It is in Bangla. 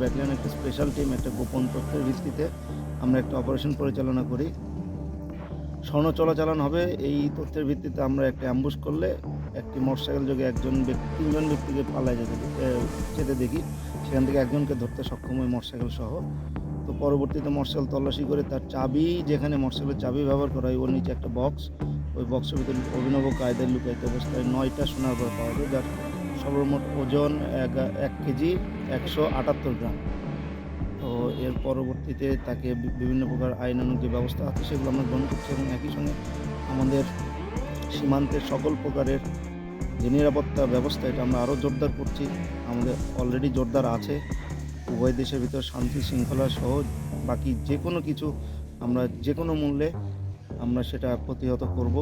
ব্যাটালিয়ন একটা স্পেশাল টিম একটা গোপন তথ্যের ভিত্তিতে আমরা একটা অপারেশন পরিচালনা করি। স্বর্ণ চলাচালান হবে, এই তথ্যের ভিত্তিতে আমরা একটা অ্যাম্বুস করলে একটি মোটরসাইকেল যোগে একজন ব্যক্তি, তিনজন ব্যক্তিকে পালায় যেতে যেতে দেখি। সেখান থেকে একজনকে ধরতে সক্ষম হয় মোটরসাইকেল সহ। তো পরবর্তীতে মোটরসাইকেল তল্লাশি করে তার চাবি, যেখানে মোটরসাইকেলের চাবি ব্যবহার করা হয়, ওর নিচে একটা বক্স ওই বক্সের ভিতরে অভিনব কায়দায় লুকাইতে অবস্থায় নয়টা সোনার বার পাওয়া যায়, যার সর্বমোট ওজন এক এক কেজি একশো আটাত্তর গ্রাম। তো এর পরবর্তীতে তাকে বিভিন্ন প্রকার আইনানুগ যে ব্যবস্থা আছে, সেগুলো আমরা গ্রহণ করছি এবং একই সঙ্গে আমাদের সীমান্তের সকল প্রকারের যে নিরাপত্তা ব্যবস্থা, এটা আমরা আরও জোরদার করছি। আমাদের অলরেডি জোরদার আছে। উভয় দেশের ভিতর শান্তি শৃঙ্খলা সহ বাকি যে কোনো কিছু আমরা যে কোনো মূল্যে আমরা সেটা প্রতিহত করব।